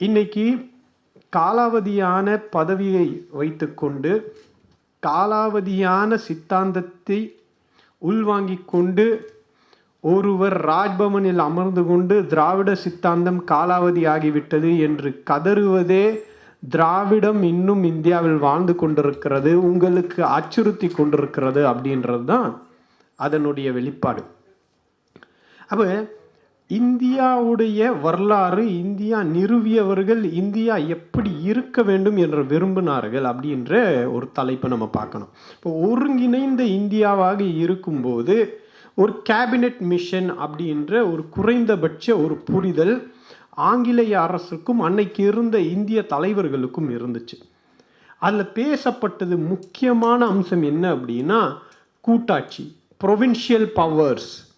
இன்னைக்கு காலாவதியான பதவியை வைத்துக்கொண்டு காலாவதியான சித்தாந்தத்தை உள்வாங்கிக் கொண்டு ஒருவர் ராஜ்பவனில் அமர்ந்து கொண்டு திராவிட சித்தாந்தம் காலாவதி ஆகிவிட்டது என்று கதறுவதே திராவிடம் இன்னும் இந்தியாவில் வாழ்ந்து கொண்டிருக்கிறது உங்களுக்கு அச்சுறுத்தி கொண்டிருக்கிறது அப்படின்றது தான் அதனுடைய வெளிப்பாடு. அப்போ இந்தியாவுடைய வரலாறு இந்தியா நிறுவியவர்கள் இந்தியா எப்படி இருக்க வேண்டும் என்று விரும்பினார்கள் அப்படின்ற ஒரு தலைப்பை நம்ம பார்க்கணும். இப்போ ஒருங்கிணைந்த இந்தியாவாக இருக்கும்போது ஒரு கேபினெட் மிஷன் அப்படின்ற ஒரு குறைந்தபட்ச ஒரு புரிதல் ஆங்கிலேய அரசுக்கும் அன்னைக்கு இருந்த இந்திய தலைவர்களுக்கும் இருந்துச்சு. அதில் பேசப்பட்டது முக்கியமான அம்சம் என்ன அப்படின்னா கூட்டாட்சி ப்ரொவின்ஷியல் பவர்ஸ்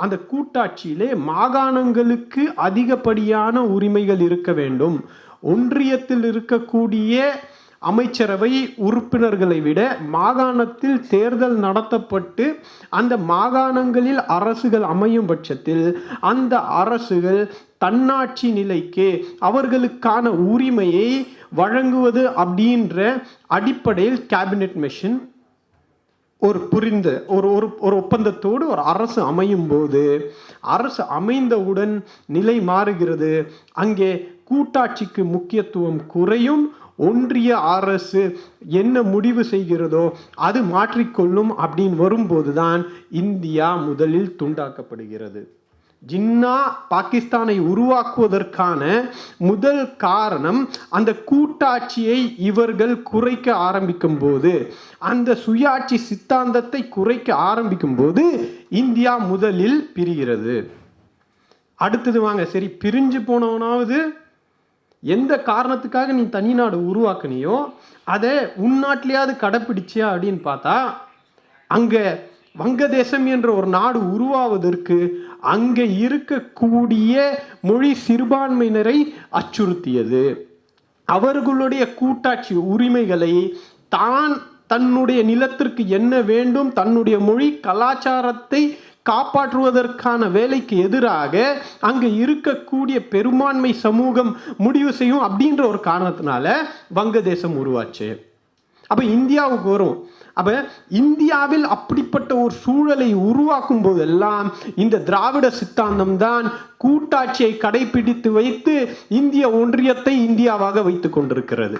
அந்த கூட்டாட்சியிலே மாகாணங்களுக்கு அதிகப்படியான உரிமைகள் இருக்க வேண்டும். ஒன்றியத்தில் இருக்கக்கூடிய அமைச்சரவை உறுப்பினர்களை விட மாகாணத்தில் தேர்தல் நடத்தப்பட்டு அந்த மாகாணங்களில் அரசுகள் அமையும் பட்சத்தில் அந்த அரசுகள் தன்னாட்சி நிலைக்கு அவர்களுக்கான உரிமையை வழங்குவது அப்படின்ற அடிப்படையில் கேபினெட் மிஷின் ஒரு புரிந்த ஒரு ஒரு ஒரு ஒப்பந்தத்தோடு ஒரு அரசு அமையும் போது அரசு அமைந்தவுடன் நிலை மாறுகிறது. அங்கே கூட்டாட்சிக்கு முக்கியத்துவம் குறையும். ஒன்றிய அரசு என்ன முடிவு செய்கிறதோ அது மாற்றிக்கொள்ளும் அப்படின்னு வரும்போது தான் இந்தியா முதலில் துண்டாக்கப்படுகிறது. ஜின்னா பாகிஸ்தானை உருவாக்குவதற்கான முதல் காரணம் அந்த கூட்டாட்சியை இவர்கள் குறைக்க ஆரம்பிக்கும் போது அந்த சுயாட்சி சித்தாந்தத்தை குறைக்க ஆரம்பிக்கும் போது இந்தியா முதலில் பிரிகிறது. அடுத்தது வாங்க சரி பிரிஞ்சு போனவனாவது எந்த காரணத்துக்காக நீ தனி நாடு உருவாக்குனியோ அதை உன்னாட்டிலேயாவது கடைப்பிடிச்சியா அப்படின்னு பார்த்தா அங்கே வங்கதேசம் என்ற ஒரு நாடு உருவாவதற்கு அங்கே இருக்கக்கூடிய மொழி சிறுபான்மையினரை அச்சுறுத்தியது. அவர்களுடைய கூட்டாட்சி உரிமைகளை தான் தன்னுடைய நிலத்திற்கு என்ன வேண்டும் தன்னுடைய மொழி கலாச்சாரத்தை காப்பாற்றுவதற்கான வேலைக்கு எதிராக அங்கே இருக்கக்கூடிய பெரும்பான்மை சமூகம் முடிவு செய்யும் அப்படின்ற ஒரு காரணத்தினால வங்கதேசம் உருவாச்சு. அப்போ இந்தியாவுக்கு வரும். அப்போ இந்தியாவில் அப்படிப்பட்ட ஒரு சூழலை உருவாக்கும் போதெல்லாம் இந்த திராவிட சித்தாந்தம் தான் கூட்டாட்சியை கடைபிடித்து வைத்து இந்திய ஒன்றியத்தை இந்தியாவாக வைத்து கொண்டிருக்கிறது.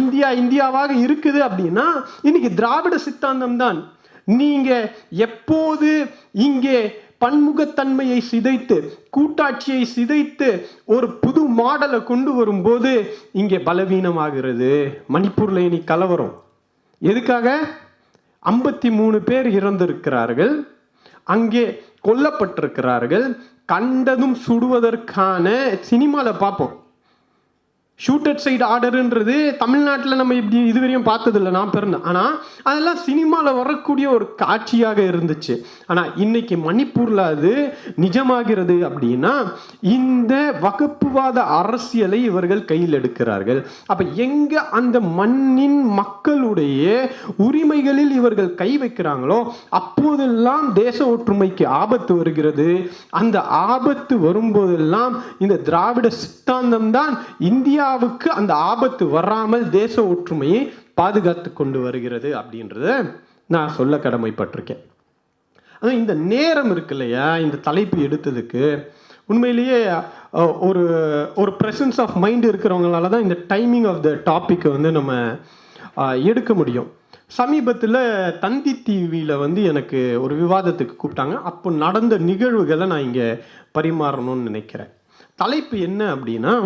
இந்தியா இந்தியாவாக இருக்குது அப்படின்னா இன்னைக்கு திராவிட சித்தாந்தம் தான் நீங்க எப்போது இங்கே பன்முகத்தன்மையை சிதைத்து கூட்டாட்சியை சிதைத்து ஒரு புது மாடலை கொண்டு வரும்போது இங்கே பலவீனமாகிறது. மணிப்பூரில் இனி கலவரம். எதுக்காக? ஐம்பத்தி மூணு பேர் இறந்திருக்கிறார்கள். அங்கே கொல்லப்பட்டிருக்கிறார்கள். கண்டதும் சுடுவதற்கான சினிமாவில் பார்ப்போம். ஷூட்டட் சைடு ஆர்டருன்றது தமிழ்நாட்டில் நம்ம இப்படி இதுவரையும் பார்த்ததில்ல நான் பிறந்தேன் ஆனால் அதெல்லாம் சினிமாவில் வரக்கூடிய ஒரு காட்சியாக இருந்துச்சு. ஆனால் இன்னைக்கு மணிப்பூரில் அது நிஜமாகிறது அப்படின்னா இந்த வகுப்புவாத அரசியலை இவர்கள் கையில் எடுக்கிறார்கள். அப்போ எங்கே அந்த மண்ணின் மக்களுடைய உரிமைகளில் இவர்கள் கை வைக்கிறாங்களோ அப்போதெல்லாம் தேச ஒற்றுமைக்கு ஆபத்து வருகிறது. அந்த ஆபத்து வரும்போதெல்லாம் இந்த திராவிட சித்தாந்தம் தான் இந்தியா இந்தியாவுக்கு அந்த ஆபத்து வராமல் தேச ஒற்றுமையை பாதுகாத்து கொண்டு வருகிறது அப்படின்றத நான் சொல்ல கடமைப்பட்டிருக்கேன். அதான் இந்த நேரம் இருக்கு இல்லையா? இந்த தலைப்பு எடுத்ததுக்கு உண்மையிலேயே ஒரு ஒரு ப்ரெசன்ஸ் ஆஃப் மைண்ட் இருக்கிறவங்களால தான் இந்த டைமிங் ஆஃப் த டாப்பிக்கை வந்து நம்ம எடுக்க முடியும். சமீபத்தில் தந்தி டிவியில் வந்து எனக்கு ஒரு விவாதத்துக்கு கூப்பிட்டாங்க. அப்போ நடந்த நிகழ்வுகளை நான் இங்கே பரிமாறணும்னு நினைக்கிறேன். தலைப்பு என்ன அப்படின்னா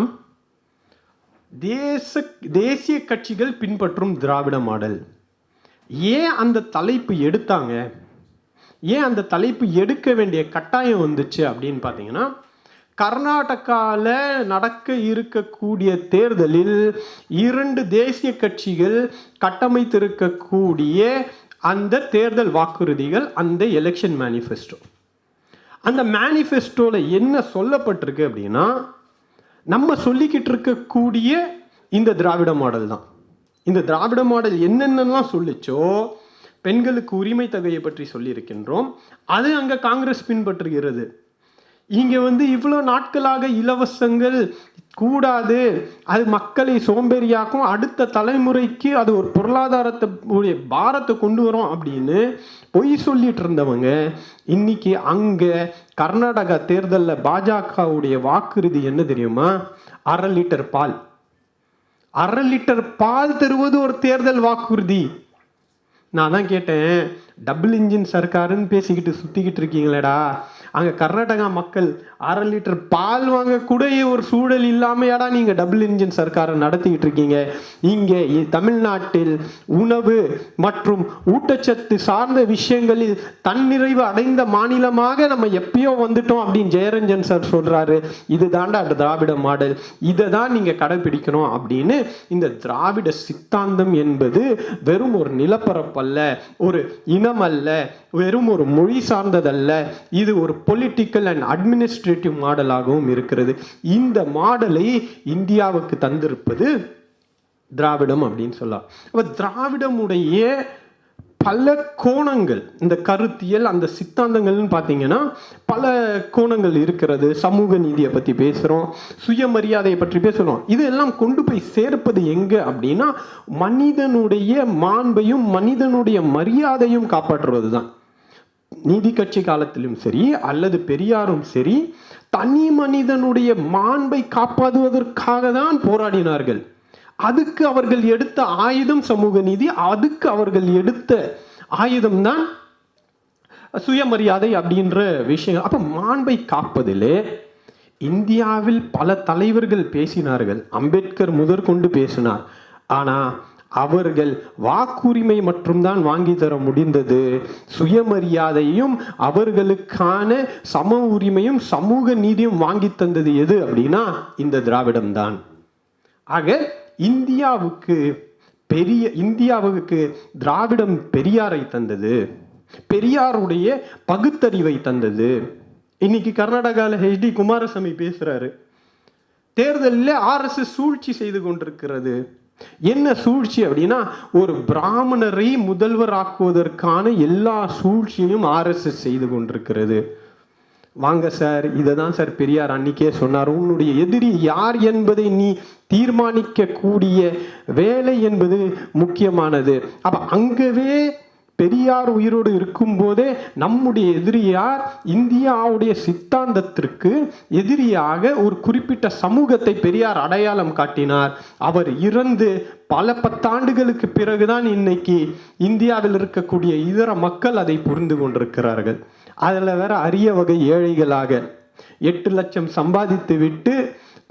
தேச தேசிய கட்சிகள் பின்பற்றும் திராவிட மாடல். ஏன் அந்த தலைப்பு எடுத்தாங்க? ஏன் அந்த தலைப்பு எடுக்க வேண்டிய கட்டாயம் வந்துச்சு அப்படின்னு பார்த்தீங்கன்னா கர்நாடகாவில் நடக்க இருக்கக்கூடிய தேர்தலில் இரண்டு தேசிய கட்சிகள் கட்டமைத்திருக்கக்கூடிய அந்த தேர்தல் வாக்குறுதிகள் அந்த எலெக்ஷன் மேனிஃபெஸ்டோ அந்த மேனிஃபெஸ்டோவில் என்ன சொல்லப்பட்டிருக்கு அப்படின்னா நம்ம சொல்லிக்கிட்டு இருக்கக்கூடிய இந்த திராவிட மாடல் தான். இந்த திராவிட மாடல் என்னென்னலாம் சொல்லிச்சோ பெண்களுக்கு உரிமை தொகையை பற்றி சொல்லியிருக்கின்றோம். அது அங்கே காங்கிரஸ் பின்பற்றுகிறது. இங்கே வந்து இவ்வளோ நாட்களாக இலவசங்கள் கூடாது. அது மக்களை சோம்பேறியாக்கும். அடுத்த தலைமுறைக்கு அது ஒரு பொருளாதாரத்தை உடைய பாரத்தை கொண்டு வரும் அப்படின்னு பொய் சொல்லிட்டு இருந்தவங்க இன்னைக்கு அங்கே கர்நாடகா தேர்தலில் பாஜகவுடைய வாக்குறுதி என்ன தெரியுமா? அரை லிட்டர் பால். அரை லிட்டர் பால் தருவது ஒரு தேர்தல் வாக்குறுதி. நான் தான் கேட்டேன். டபுள் இன்ஜின் சர்க்காருன்னு பேசிக்கிட்டு சுத்திக்கிட்டு இருக்கீங்களேடா. அங்க கர்நாடகா மக்கள் அரை லிட்டர் பால் வாங்க கூட ஒரு சூழல் இல்லாமையாடா நீங்க டபுள் இன்ஜின் சர்க்காரை நடத்திக்கிட்டு இருக்கீங்க. இங்க தமிழ்நாட்டில் உணவு மற்றும் ஊட்டச்சத்து சார்ந்த விஷயங்களில் தன்னிறைவு அடைந்த மாநிலமாக நம்ம எப்பயோ வந்துட்டோம் அப்படின்னு ஜெயரஞ்சன் சார் சொல்றாரு. இது தாண்டா திராவிட மாடல். இதை தான் நீங்க கடைபிடிக்கணும் அப்படின்னு இந்த திராவிட சித்தாந்தம் என்பது வெறும் ஒரு நிலப்பரப்பல்ல ஒரு இடம் அல்ல வெறும் ஒரு மொழி சார்ந்ததல்ல இது ஒரு பொலிட்டிக்கல் அண்ட் அட்மினிஸ்ட்ரேட்டிவ் மாடலாகவும் இருக்கிறது. இந்த மாடலை இந்தியாவுக்கு தந்திருப்பது திராவிடம் அப்படின்னு சொல்லலாம். அப்போ திராவிடமுடைய பல கோணங்கள் இந்த கருத்தியல் அந்த சித்தாந்தங்கள்னு பார்த்தீங்கன்னா பல கோணங்கள் இருக்கிறது. சமூக நீதியை பற்றி பேசுகிறோம் சுயமரியாதையை பற்றி பேசுகிறோம் இதெல்லாம் கொண்டு போய் சேர்ப்பது எங்கே அப்படின்னா மனிதனுடைய மாண்பையும் மனிதனுடைய மரியாதையும் காப்பாற்றுவது தான் நீதி கட்சி காலத்திலும் சரி அல்லது பெரியாரும் சரி தனி மனிதனுடைய மாண்பை காப்பாற்றுவதற்காக தான் போராடினார்கள். அதுக்கு அவர்கள் எடுத்த ஆயுதம் சமூக நீதி அதுக்கு அவர்கள் எடுத்த ஆயுதம் தான் சுயமரியாதை அப்படின்ற விஷயம். அப்ப மாண்பை காப்பதிலே இந்தியாவில் பல தலைவர்கள் பேசினார்கள். அம்பேத்கர் முதற்கொண்டு பேசினார். ஆனா அவர்கள் வாக்குரிமை மட்டும்தான் வாங்கி தர முடிந்தது. சுயமரியாதையும் அவர்களுக்கான சம உரிமையும் சமூக நீதியும் வாங்கி தந்தது எது அப்படின்னா இந்த திராவிடம் தான் ஆக இந்தியாவுக்கு பெரிய இந்தியாவுக்கு திராவிடம் பெரியாரை தந்தது. பெரியாருடைய பகுத்தறிவை தந்தது. இன்னைக்கு கர்நாடகாவில் ஹெச்டி குமாரசாமி பேசுறாரு. தேர்தலில் ஆர்எஸ்எஸ் சூழ்ச்சி செய்து கொண்டிருக்கிறது. என்ன சூழ்ச்சி அப்படின்னா ஒரு பிராமணரை முதல்வர் ஆக்குவதற்கான எல்லா சூழ்ச்சியையும் ஆர்எஸ்எஸ் செய்து கொண்டிருக்கிறது. வாங்க சார் இதை தான் சார் பெரியார் அன்னைக்கே சொன்னார். உன்னுடைய எதிரி யார் என்பதை நீ தீர்மானிக்க கூடிய வேலை என்பது முக்கியமானது. அப்ப அங்கவே பெரியார் உயிரோடு இருக்கும்போதே நம்முடைய எதிரியார் இந்தியாவுடைய சித்தாந்தத்திற்கு எதிரியாக ஒரு குறிப்பிட்ட சமூகத்தை பெரியார் அடையாளம் காட்டினார். அவர் இறந்து பல பத்தாண்டுகளுக்கு பிறகுதான் இன்னைக்கு இந்தியாவில் இருக்கக்கூடிய இதர மக்கள் அதை புரிந்து கொண்டிருக்கிறார்கள். அதில் வேற அரிய வகை ஏழைகளாக எட்டு லட்சம் சம்பாதித்து விட்டு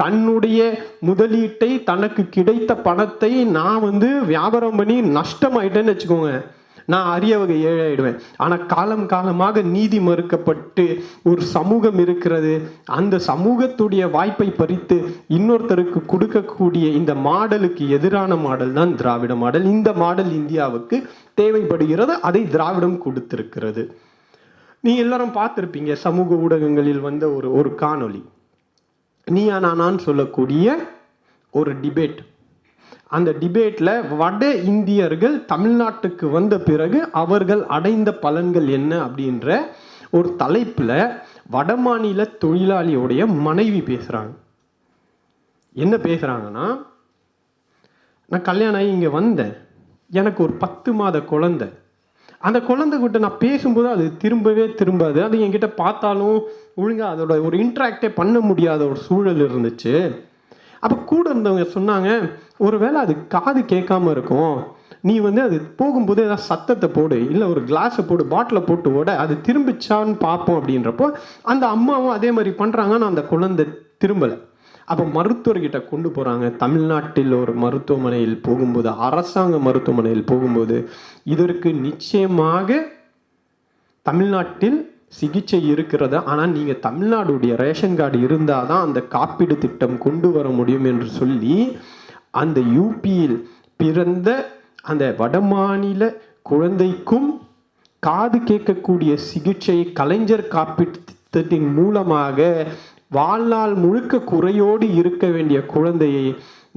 தன்னுடைய முதலீட்டை தனக்கு கிடைத்த பணத்தை நான் வந்து வியாபாரம் பண்ணி நஷ்டமாயிட்டேன்னு வச்சுக்கோங்க. நான் அரிய வகை ஏழை ஆயிடுவேன் ஆனால் காலம் காலமாக நீதி மறுக்கப்பட்டு ஒரு சமூகம் இருக்கிறது. அந்த சமூகத்துடைய வாய்ப்பை பறித்து இன்னொருத்தருக்கு கொடுக்கக்கூடிய இந்த மாடலுக்கு எதிரான மாடல் தான் திராவிட மாடல். இந்த மாடல் இந்தியாவுக்கு தேவைப்படுகிறது. அதை திராவிடம் கொடுத்திருக்கிறது. நீ எல்லாரும் பார்த்துருப்பீங்க சமூக ஊடகங்களில் வந்த ஒரு ஒரு காணொளி. நீயா நானான்னு சொல்லக்கூடிய ஒரு டிபேட் அந்த டிபேட்டில் வட இந்தியர்கள் தமிழ்நாட்டுக்கு வந்த பிறகு அவர்கள் அடைந்த பலன்கள் என்ன அப்படின்ற ஒரு தலைப்பில் வடமாநில தொழிலாளியோடைய மனைவி பேசுகிறாங்க என்ன பேசுகிறாங்கன்னா நான் கல்யாணம் ஆகி இங்கே வந்தேன். எனக்கு ஒரு பத்து மாத குழந்தை. அந்த குழந்தை கிட்ட நான் பேசும்போது அது திரும்பவே திரும்பாது. அது என்கிட்ட பார்த்தாலும் ஒழுங்காக அதோட ஒரு இன்ட்ராக்டே பண்ண முடியாத ஒரு சூழல் இருந்துச்சு. அப்போ கூட இருந்தவங்க சொன்னாங்க ஒருவேளை அது காது கேட்காம இருக்கும். நீ வந்து அது போகும்போது ஏதாவது சத்தத்தை போடு. இல்லை ஒரு கிளாஸை போடு பாட்டிலை போட்டு ஓட. அது திரும்பிச்சான்னு பார்ப்போம். அப்படின்றப்போ அந்த அம்மாவும் அதே மாதிரி பண்ணுறாங்க ஆனால் அந்த குழந்தை திரும்பலை. அப்போ மருத்துவர்கிட்ட கொண்டு போகிறாங்க தமிழ்நாட்டில் ஒரு மருத்துவமனையில் போகும்போது அரசாங்க மருத்துவமனையில் போகும்போது இதற்கு நிச்சயமாக தமிழ்நாட்டில் சிகிச்சை இருக்கிறது. ஆனால் நீங்கள் தமிழ்நாடுடைய ரேஷன் கார்டு இருந்தால் தான் அந்த காப்பீடு திட்டம் கொண்டு வர முடியும் என்று சொல்லி அந்த யூபியில் பிறந்த அந்த வடமாநில குழந்தைக்கும் காது கேட்கக்கூடிய சிகிச்சை கலைஞர் காப்பீட்டு திட்டத்தின் மூலமாக வாழ்நாள் முழுக்க குறையோடு இருக்க வேண்டிய குழந்தையை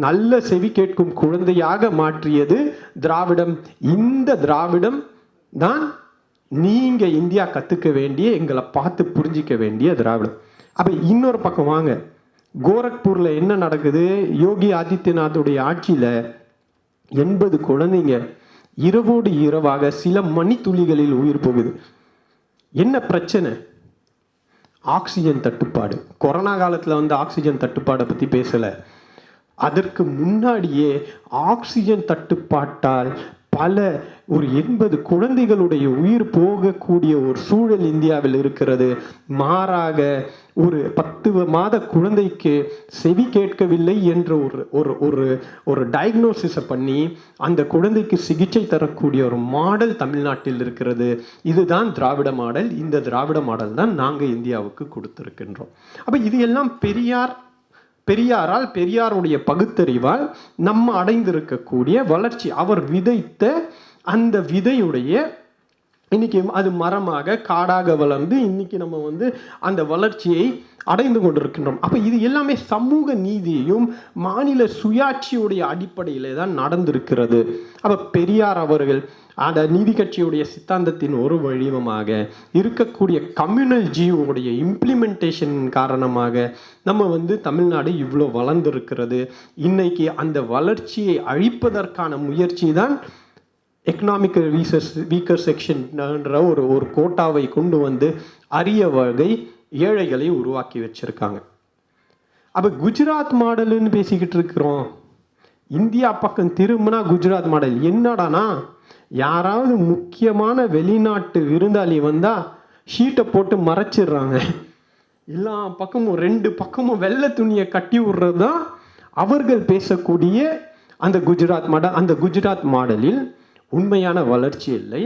நல்ல செவி கேட்கும் குழந்தையாக மாற்றியது திராவிடம். இந்த திராவிடம் தான் நீங்க இந்தியா கத்துக்க வேண்டிய எங்களை பார்த்து புரிஞ்சிக்க வேண்டிய திராவிடம். அப்போ இன்னொரு பக்கம் வாங்க. கோரக்பூரில் என்ன நடக்குது? யோகி ஆதித்யநாத்துடைய ஆட்சியில் எண்பது குழந்தைங்க இரவோடு இரவாக சில மணித்துளிகளில் உயிர் போகுது. என்ன பிரச்சனை? ஆக்சிஜன் தட்டுப்பாடு. கொரோனா காலத்தில் வந்து ஆக்சிஜன் தட்டுப்பாடை பற்றி பேசலை. அதற்கு முன்னாடியே ஆக்சிஜன் தட்டுப்பாட்டால் பல ஒரு எண்பது குழந்தைகளுடைய உயிர் போகக்கூடிய ஒரு சூழல் இந்தியாவில் இருக்கிறது. மாறாக ஒரு பத்து மாத குழந்தைக்கு செவி கேட்கவில்லை என்ற ஒரு ஒரு ஒரு ஒரு டயக்னோசிஸை பண்ணி அந்த குழந்தைக்கு சிகிச்சை தரக்கூடிய ஒரு மாடல் தமிழ்நாட்டில் இருக்கிறது. இதுதான் திராவிட மாடல். இந்த திராவிட மாடல் தான் நாங்கள் இந்தியாவுக்கு கொடுத்துருக்கின்றோம். அப்போ இது எல்லாம் பெரியார் பெரியாரால் பெரியாருடைய பகுத்தறிவால் நம்ம அடைந்திருக்கக்கூடிய வளர்ச்சி. அவர் விதைத்த அந்த விதையுடைய இன்றைக்கி அது மரமாக காடாக வளர்ந்து இன்னைக்கு நம்ம வந்து அந்த வளர்ச்சியை அடைந்து கொண்டிருக்கின்றோம். அப்போ இது எல்லாமே சமூக நீதியையும் மாநில சுயாட்சியுடைய அடிப்படையிலே தான் நடந்திருக்கிறது. அப்போ பெரியார் அவர்கள் அந்த நீதி கட்சியுடைய சித்தாந்தத்தின் ஒரு வடிவமாக இருக்கக்கூடிய கம்யூனல் ஜியோடைய இம்ப்ளிமெண்டேஷன் காரணமாக நம்ம வந்து தமிழ்நாடு இவ்வளோ வளர்ந்திருக்கிறது. இன்னைக்கு அந்த வளர்ச்சியை அழிப்பதற்கான முயற்சி தான் எக்கனாமிக்கல் ரீசர்ஸ் வீக்கர் செக்ஷன்ன்ற ஒரு ஒரு கோட்டாவை கொண்டு வந்து அரிய வகை ஏழைகளை உருவாக்கி வச்சுருக்காங்க. அப்போ குஜராத் மாடலுன்னு பேசிக்கிட்டு இருக்கிறோம். இந்தியா பக்கம் திரும்பினா குஜராத் மாடல். என்னடானா? யாராவது முக்கியமான வெளிநாட்டு விருந்தாளி வந்தால் ஷீட்டை போட்டு மறைச்சிடுறாங்க. எல்லா பக்கமும் ரெண்டு பக்கமும் வெள்ளை துணியை கட்டி விடுறது தான் அவர்கள் பேசக்கூடிய அந்த குஜராத் மாடல் அந்த குஜராத் மாடலில் உண்மையான வளர்ச்சி இல்லை.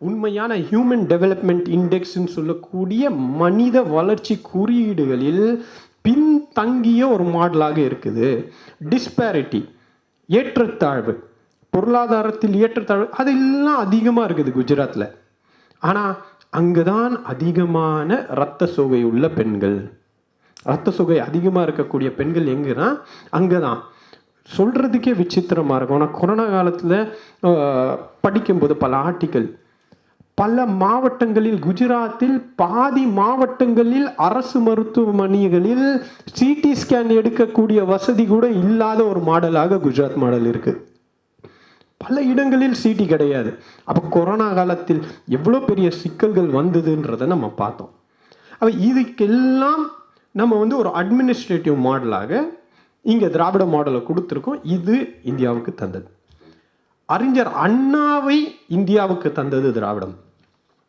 உண்மையான ஹியூமன் டெவலப்மெண்ட் இண்டெக்ஸ்ன்னு சொல்லக்கூடிய மனித வளர்ச்சி குறியீடுகளில் பின்தங்கிய ஒரு மாடலாக இருக்குது. டிஸ்பேரிட்டி ஏற்றத்தாழ்வு பொருளாதாரத்தில் ஏற்றத்தாழ்வு அதெல்லாம் அதிகமாக இருக்குது குஜராத்தில் ஆனால் அங்கே தான் அதிகமான இரத்த சோகை உள்ள பெண்கள். இரத்த சோகை அதிகமாக இருக்கக்கூடிய பெண்கள் எங்கன்னா அங்கே தான் சொல்கிறதுக்கே விசித்திரமாக இருக்கும். ஆனால் கொரோனா காலத்தில் படிக்கும்போது பல ஆர்டிக்கல் பல மாவட்டங்களில் குஜராத்தில் பாதி மாவட்டங்களில் அரசு மருத்துவமனைகளில் சிடி ஸ்கேன் எடுக்கக்கூடிய வசதி கூட இல்லாத ஒரு மாடலாக குஜராத் மாடல் இருக்குது பல இடங்களில் சிடி கிடையாது. அப்போ கொரோனா காலத்தில் எவ்வளோ பெரிய சிக்கல்கள் வந்ததுன்றதை நம்ம பார்த்தோம். அப்போ இதுக்கெல்லாம் நம்ம வந்து ஒரு அட்மினிஸ்ட்ரேட்டிவ் மாடலாக இங்கே திராவிட மாடலை கொடுத்துருக்கோம். இது இந்தியாவுக்கு தந்தது. அறிஞர் அண்ணாவை இந்தியாவுக்கு தந்தது திராவிடம்.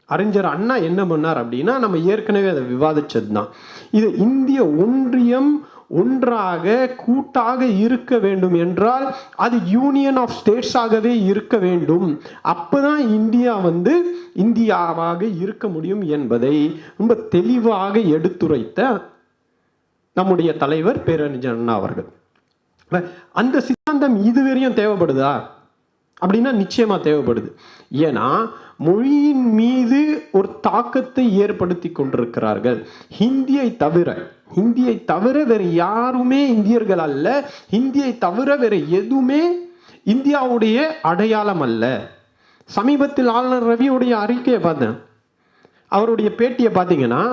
அறிஞர் அண்ணா என்ன பண்ணார் அப்படின்னா நம்ம ஏற்கனவே அதை விவாதிச்சது தான் இது இந்திய ஒன்றியம் ஒன்றாக கூட்டாக இருக்க வேண்டும் என்றால் அது யூனியன் ஆஃப் ஸ்டேட்ஸாகவே இருக்க வேண்டும். அப்போதான் இந்தியா வந்து இந்தியாவாக இருக்க முடியும் என்பதை ரொம்ப தெளிவாக எடுத்துரைத்த நம்முடைய தலைவர் பேரறிஞர் அண்ணா அவர்கள் அந்த சித்தாந்தம் இதுவரையும் தேவைப்படுதா? அப்படின்னா நிச்சயமா தேவைப்படுது. ஏன்னா மொழியின் மீது ஒரு தாக்கத்தை ஏற்படுத்தி கொண்டிருக்கிறார்கள். ஹிந்தியை தவிர ஹிந்தியை தவிர வேற யாருமே இந்தியர்கள் அல்ல. ஹிந்தியை தவிர வேற எதுவுமே இந்தியாவுடைய அடையாளம் அல்ல. சமீபத்தில் ஆளுநர் ரவியுடைய அறிக்கையை பார்த்தேன். அவருடைய பேட்டியை பார்த்தீங்கன்னா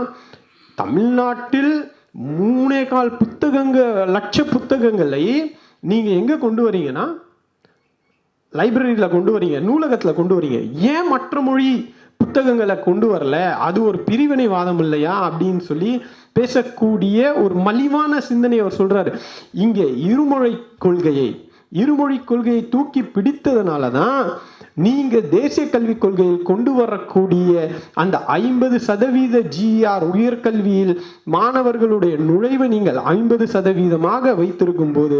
தமிழ்நாட்டில் மூணே கால் புத்தகங்கள் லட்ச புத்தகங்களை நீங்கள் எங்கே கொண்டு வரீங்கன்னா லைப்ரரியில் கொண்டு வரீங்க நூலகத்தில் கொண்டு வரீங்க. ஏன் மற்ற மொழி புத்தகங்களை கொண்டு வரல? அது ஒரு பிரிவினைவாதம் இல்லையா? அப்படின்னு சொல்லி பேசக்கூடிய ஒரு மலிவான சிந்தனை அவர் சொல்கிறாரு இங்கே இருமொழி கொள்கையை இருமொழி கொள்கையை தூக்கி பிடித்ததுனால தான் நீங்கள் தேசிய கல்விக் கொள்கையில் கொண்டு வரக்கூடிய அந்த ஐம்பது சதவீத ஜிஆர் உயர்கல்வியில் மாணவர்களுடைய நுழைவை நீங்கள் ஐம்பது சதவீதமாக வைத்திருக்கும் போது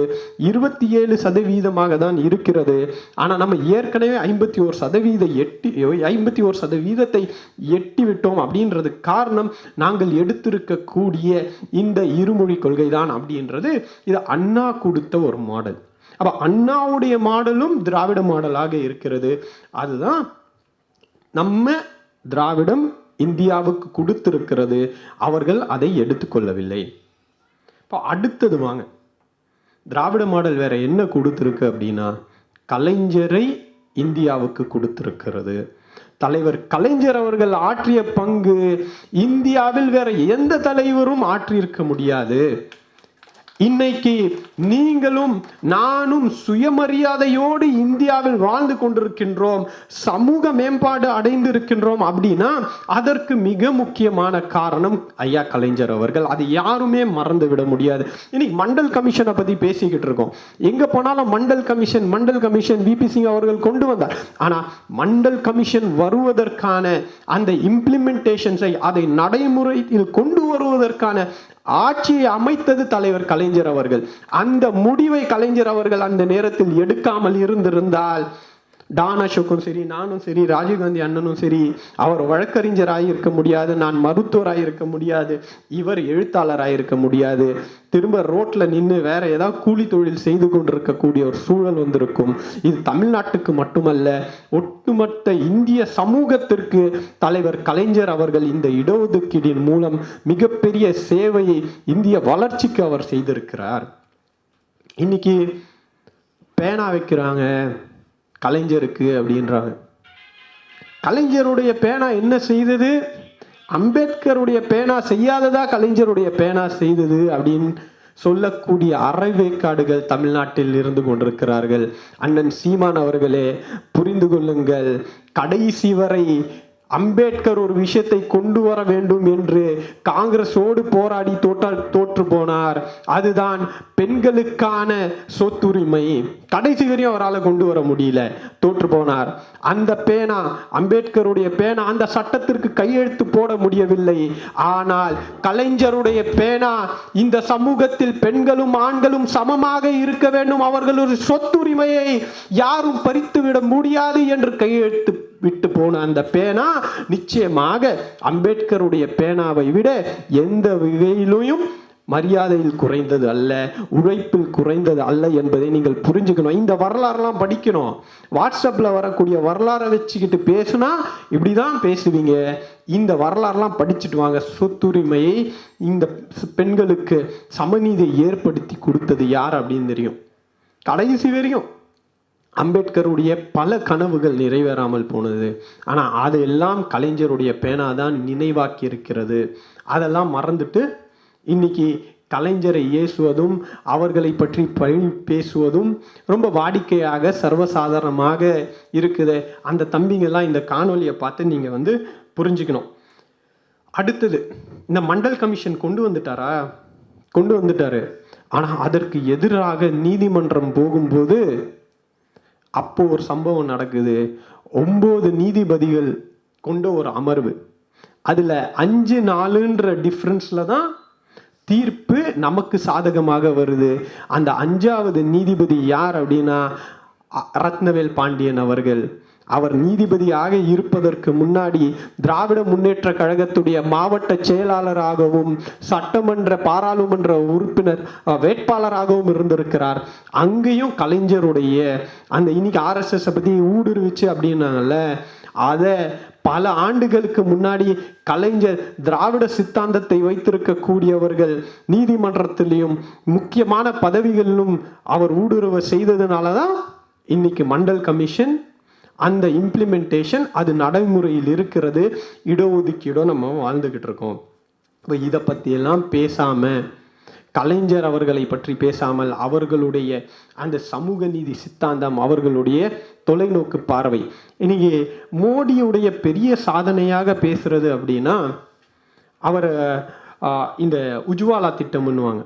இருபத்தி ஏழு சதவீதமாக தான் இருக்கிறது. ஆனால் நம்ம ஏற்கனவே ஐம்பத்தி ஓர் சதவீத எட்டி ஐம்பத்தி ஓர் சதவீதத்தை எட்டி விட்டோம் அப்படின்றது காரணம் நாங்கள் எடுத்திருக்கக்கூடிய இந்த இருமொழி கொள்கை தான் அப்படின்றது. இது அண்ணா கொடுத்த ஒரு மாடல் அப்போ அண்ணாவுடைய மாடலும் திராவிட மாடலாக இருக்கிறது. அதுதான் நம்ம திராவிடம் இந்தியாவுக்கு கொடுத்திருக்கிறது. அவர்கள் அதை எடுத்துக்கொள்ளவில்லை இப்போ அடுத்தது வாங்க. திராவிட மாடல் வேற என்ன கொடுத்துருக்கு அப்படின்னா கலைஞரை இந்தியாவுக்கு கொடுத்திருக்கிறது. தலைவர் கலைஞர் அவர்கள் ஆற்றிய பங்கு இந்தியாவில் வேற எந்த தலைவரும் ஆற்றியிருக்க முடியாது. இன்னைக்கு நீங்களும் நானும் சுயமரியாதையோடு இந்தியாவில் வாழ்ந்து கொண்டிருக்கின்றோம் சமூக மேம்பாடு அடைந்திருக்கின்றோம் அப்படின்னா அதற்கு மிக முக்கியமான காரணம் ஐயா கலைஞர் அவர்கள். அது யாருமே மறந்து விட முடியாது. இன்னைக்கு மண்டல் கமிஷனை பத்தி பேசிக்கிட்டு இருக்கோம். எங்க போனாலும் Mandal commission Mandal commission VP Singh அவர்கள் கொண்டு வந்தார். ஆனா மண்டல் கமிஷன் வருவதற்கான அந்த இம்ப்ளிமெண்டேஷன்ஸை அதை நடைமுறையில் கொண்டு வருவதற்கான ஆட்சியை அமைத்தது தலைவர் கலைஞர் அவர்கள். அந்த முடிவை கலைஞர் அவர்கள் அந்த நேரத்தில் எடுக்காமல் இருந்திருந்தால் டான் அசோக்கும் சரி நானும் சரி ராஜீவ்காந்தி அண்ணனும் சரி அவர் வழக்கறிஞராக இருக்க முடியாது நான் மருத்துவராக இருக்க முடியாது இவர் எழுத்தாளராக இருக்க முடியாது. திரும்ப ரோட்டில் நின்று வேற ஏதாவது கூலி தொழில் செய்து கொண்டிருக்கக்கூடிய ஒரு சூழல் வந்திருக்கும். இது தமிழ்நாட்டுக்கு மட்டுமல்ல ஒட்டுமொத்த இந்திய சமூகத்திற்கு தலைவர் கலைஞர் அவர்கள் இந்த இடஒதுக்கீடின் மூலம் மிகப்பெரிய சேவையை இந்திய வளர்ச்சிக்கு அவர் செய்திருக்கிறார். இன்னைக்கு பேனா வைக்கிறாங்க. கலைஞருக்கு அப்படின்றாங்க. கலைஞருடைய பேனா என்ன செய்தது? அம்பேத்கருடைய பேனா செய்யாததா கலைஞருடைய பேனா செய்தது அப்படின்னு சொல்லக்கூடிய அறவேக்காடுகள் தமிழ்நாட்டில் இருந்து கொண்டிருக்கிறார்கள். அண்ணன் சீமான் அவர்களே புரிந்து கொள்ளுங்கள். கடைசி வரை அம்பேத்கர் ஒரு விஷயத்தை கொண்டு வர வேண்டும் என்று காங்கிரஸோடு போராடி தோற்றால் தோற்று போனார். அதுதான் பெண்களுக்கான சொத்துரிமை. கடைசி வரையும் அவரால் கொண்டு வர முடியல தோற்று போனார். அந்த பேனா அம்பேத்கருடைய பேனா அந்த சட்டத்திற்கு கையெழுத்து போட முடியவில்லை. ஆனால் கலைஞருடைய பேனா இந்த சமூகத்தில் பெண்களும் ஆண்களும் சமமாக இருக்க வேண்டும். அவர்கள் ஒரு சொத்துரிமையை யாரும் பறித்துவிட முடியாது என்று கையெழுத்து விட்டு போன அந்த பேனா நிச்சயமாக அம்பேத்கருடைய பேனாவை விட எந்த வகையிலும் மரியாதையில் குறைந்தது அல்ல உழைப்பில் குறைந்தது அல்ல என்பதை நீங்கள் புரிஞ்சுக்கணும். இந்த வரலாறுலாம் படிக்கணும். வாட்ஸ்அப்பில் வரக்கூடிய வரலாறை வச்சுக்கிட்டு பேசுனா இப்படி தான் பேசுவீங்க. இந்த வரலாறுலாம் படிச்சுட்டு வாங்க. சொத்துரிமையை இந்த பெண்களுக்கு சமநீதியை ஏற்படுத்தி கொடுத்தது யார் அப்படின்னு தெரியும். கடைசி வரையும். அம்பேத்கருடைய பல கனவுகள் நிறைவேறாமல் போனது. ஆனால் அதையெல்லாம் கலைஞருடைய பேனா தான் நினைவாக்கி இருக்கிறது அதெல்லாம் மறந்துட்டு இன்னைக்கு கலைஞரை ஏசுவதும் அவர்களை பற்றி பழி பேசுவதும் ரொம்ப வாடிக்கையாக சர்வசாதாரணமாக இருக்குது. அந்த தம்பிங்கெல்லாம் இந்த காணொலியை பார்த்து நீங்கள் வந்து புரிஞ்சுக்கணும். அடுத்தது இந்த மண்டல் கமிஷன் கொண்டு வந்துட்டாரா? கொண்டு வந்துட்டாரு. ஆனால் அதற்கு எதிராக நீதிமன்றம் போகும்போது அப்போ ஒரு சம்பவம் நடக்குது. ஒம்பது நீதிபதிகள் கொண்ட ஒரு அமர்வு. அதில் அஞ்சு நாலுன்ற டிஃப்ரென்ஸில் தான் தீர்ப்பு நமக்கு சாதகமாக வருது. அந்த அஞ்சாவது நீதிபதி யார் அப்படின்னா ரத்னவேல் பாண்டியன் அவர்கள். அவர் நீதிபதியாக இருப்பதற்கு முன்னாடி திராவிட முன்னேற்ற கழகத்துடைய மாவட்ட செயலாளராகவும் சட்டமன்ற பாராளுமன்ற உறுப்பினர் வேட்பாளராகவும் இருந்திருக்கிறார். அங்கேயும் கலைஞருடைய அந்த இன்னைக்கு ஆர்எஸ்எஸ் பத்தி ஊடுருவிச்சு அப்படின்னால அதை பல ஆண்டுகளுக்கு முன்னாடி கலைஞர் திராவிட சித்தாந்தத்தை வைத்திருக்கக்கூடியவர்கள் நீதிமன்றத்திலையும் முக்கியமான பதவிகளிலும் அவர் ஊடுருவ செய்ததுனால தான் இன்னைக்கு மண்டல் கமிஷன் அந்த இம்ப்ளிமெண்டேஷன் அது நடைமுறையில் இருக்கிறது. இடஒதுக்கீடோ நம்ம வாழ்ந்துக்கிட்டு இருக்கோம். இப்போ இதை பற்றியெல்லாம் பேசாமல் கலைஞர் அவர்களை பற்றி பேசாமல் அவர்களுடைய அந்த சமூக நீதி சித்தாந்தம் அவர்களுடைய தொலைநோக்கு பார்வை. இன்னைக்கு மோடியுடைய பெரிய சாதனையாக பேசுறது அப்படின்னா அவர் இந்த உஜ்வாலா திட்டம்னுவாங்க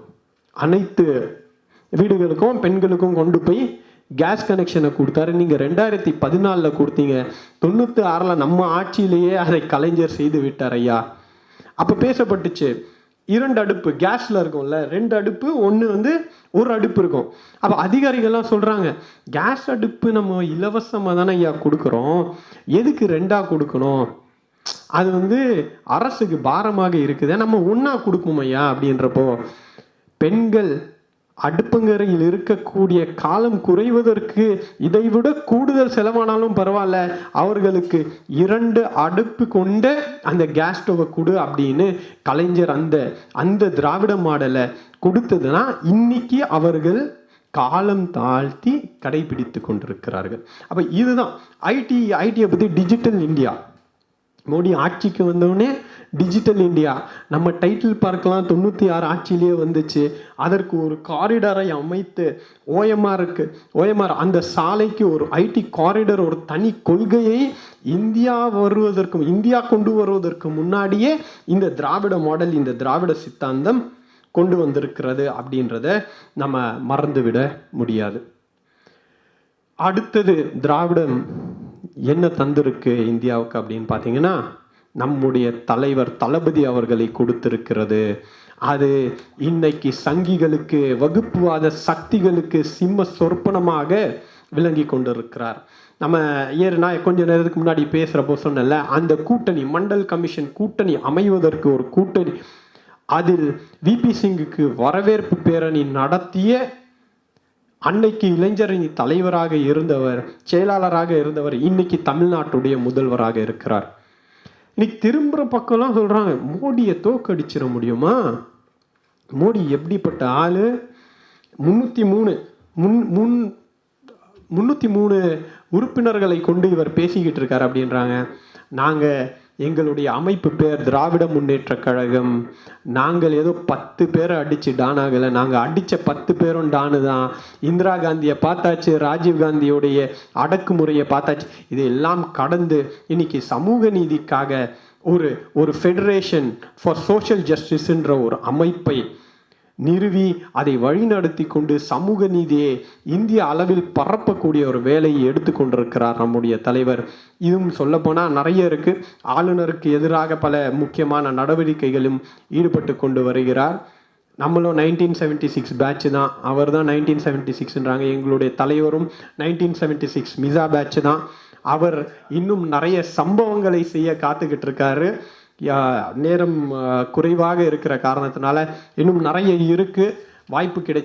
அனைத்து வீடுகளுக்கும் பெண்களுக்கும் கொண்டு போய் கேஸ் கனெக்ஷனை கொடுத்தாரு. நீங்கள் ரெண்டாயிரத்தி பதினாலில் கொடுத்தீங்க. தொண்ணூற்றி ஆறில் நம்ம ஆட்சியிலேயே அதை கலைஞர் செய்து விட்டார் ஐயா. அப்போ பேசப்பட்டுச்சு. இரண்டு அடுப்பு கேஸில் இருக்கும்ல. ரெண்டு அடுப்பு ஒன்று வந்து ஒரு அடுப்பு இருக்கும். அப்போ அதிகாரிகள்லாம் சொல்கிறாங்க கேஸ் அடுப்பு நம்ம இலவசமாக தானே ஐயா கொடுக்குறோம். எதுக்கு ரெண்டாக கொடுக்கணும்? அது வந்து அரசுக்கு பாரமாக இருக்குது. நம்ம ஒன்றா கொடுப்போம் ஐயா. அப்படின்றப்போ பெண்கள் அடுப்பங்கரையில் இருக்கக்கூடிய காலம் குறைவதற்கு இதைவிட கூடுதல் செலவானாலும் பரவாயில்ல. அவர்களுக்கு இரண்டு அடுப்பு கொண்ட அந்த கேஸ் ஸ்டவ்வை கொடு அப்படின்னு கலைஞர் அந்த அந்த திராவிட மாடலை கொடுத்ததுன்னா இன்னைக்கு அவர்கள் காலம் தாழ்த்தி கடைபிடித்து கொண்டிருக்கிறார்கள். அப்போ இதுதான் ஐடி ஐடியை பற்றி டிஜிட்டல் இந்தியா மோடி ஆட்சிக்கு வந்தவுடனே டிஜிட்டல் இந்தியா நம்ம டைட்டில் பார்க்கலாம் தொண்ணூற்றி ஆறு ஆட்சியிலேயே வந்துச்சு. அதற்கு ஒரு காரிடாரை அமைத்து ஓஎம்ஆருக்கு ஓஎம்ஆர் அந்த சாலைக்கு ஒரு ஐடி காரிடர் ஒரு தனி கொள்கையை இந்தியா வருவதற்கு இந்தியா கொண்டு வருவதற்கு முன்னாடியே இந்த திராவிட மாடல் இந்த திராவிட சித்தாந்தம் கொண்டு வந்திருக்கிறது அப்படின்றத நம்ம மறந்துவிட முடியாது. அடுத்தது திராவிடம். என்ன தந்திருக்கு இந்தியாவுக்கு அப்படின்னு பார்த்தீங்கன்னா நம்முடைய தலைவர் தளபதி அவர்களை கொடுத்திருக்கிறது. அது இன்னைக்கு சங்கிகளுக்கு வகுப்புவாத சக்திகளுக்கு சிம்ம சொற்பனமாக விளங்கி கொண்டிருக்கிறார். நம்ம ஏறு நான் கொஞ்ச நேரத்துக்கு முன்னாடி பேசுகிறப்போ சொன்னேன்ல அந்த கூட்டணி மண்டல் கமிஷன் கூட்டணி அமைவதற்கு ஒரு கூட்டணி. அதில் விபி சிங்குக்கு வரவேற்பு பேரணி நடத்திய அன்னைக்கு இளைஞரின் தலைவராக இருந்தவர் செயலாளராக இருந்தவர் இன்னைக்கு தமிழ்நாட்டுடைய முதல்வராக இருக்கிறார். இன்னைக்கு திரும்புகிற பக்கம்லாம் சொல்கிறாங்க மோடியை தோக்கடிச்சிட முடியுமா? மோடி எப்படிப்பட்ட ஆள்? முந்நூற்றி மூணு முன் முன் முன்னூற்றி மூணு உறுப்பினர்களை கொண்டு இவர் பேசிக்கிட்டு இருக்கார் அப்படின்றாங்க. நாங்கள் எங்களுடைய அமைப்பு பேர் திராவிட முன்னேற்ற கழகம். நாங்கள் ஏதோ பத்து பேரை அடித்து டான் ஆகலை நாங்கள் அடித்த பத்து பேரும் டானு தான். இந்திரா காந்தியை பார்த்தாச்சு ராஜீவ்காந்தியோடைய அடக்குமுறையை பார்த்தாச்சு. இதெல்லாம் கடந்து இன்னைக்கு சமூக நீதிக்காக ஒரு ஒரு ஃபெடரேஷன் ஃபார் சோஷியல் ஜஸ்டிஸ்ன்ற ஒரு அமைப்பை நிறுவி அதை வழிநடத்தி கொண்டு சமூக நீதியை இந்திய அளவில் பரப்பக்கூடிய ஒரு வேலையை எடுத்துக்கொண்டிருக்கிறார் நம்முடைய தலைவர். இதுவும் சொல்லப்போனால் நிறைய இருக்கு. ஆளுநருக்கு எதிராக பல முக்கியமான நடவடிக்கைகளும் ஈடுபட்டு கொண்டு வருகிறார். நம்மளும் நைன்டீன் செவன்ட்டி சிக்ஸ் பேட்ச் தான். அவர் தான் நைன்டீன் செவன்ட்டி சிக்ஸ்ன்றாங்க எங்களுடைய தலைவரும் nineteen seventy six MISA batch தான். அவர் இன்னும் நிறைய சம்பவங்களை செய்ய காத்துக்கிட்டு இருக்காரு. நேரம் குறைவாக இருக்கிற காரணத்தினால இன்னும் நிறைய இருக்கு. வாய்ப்பு கிடை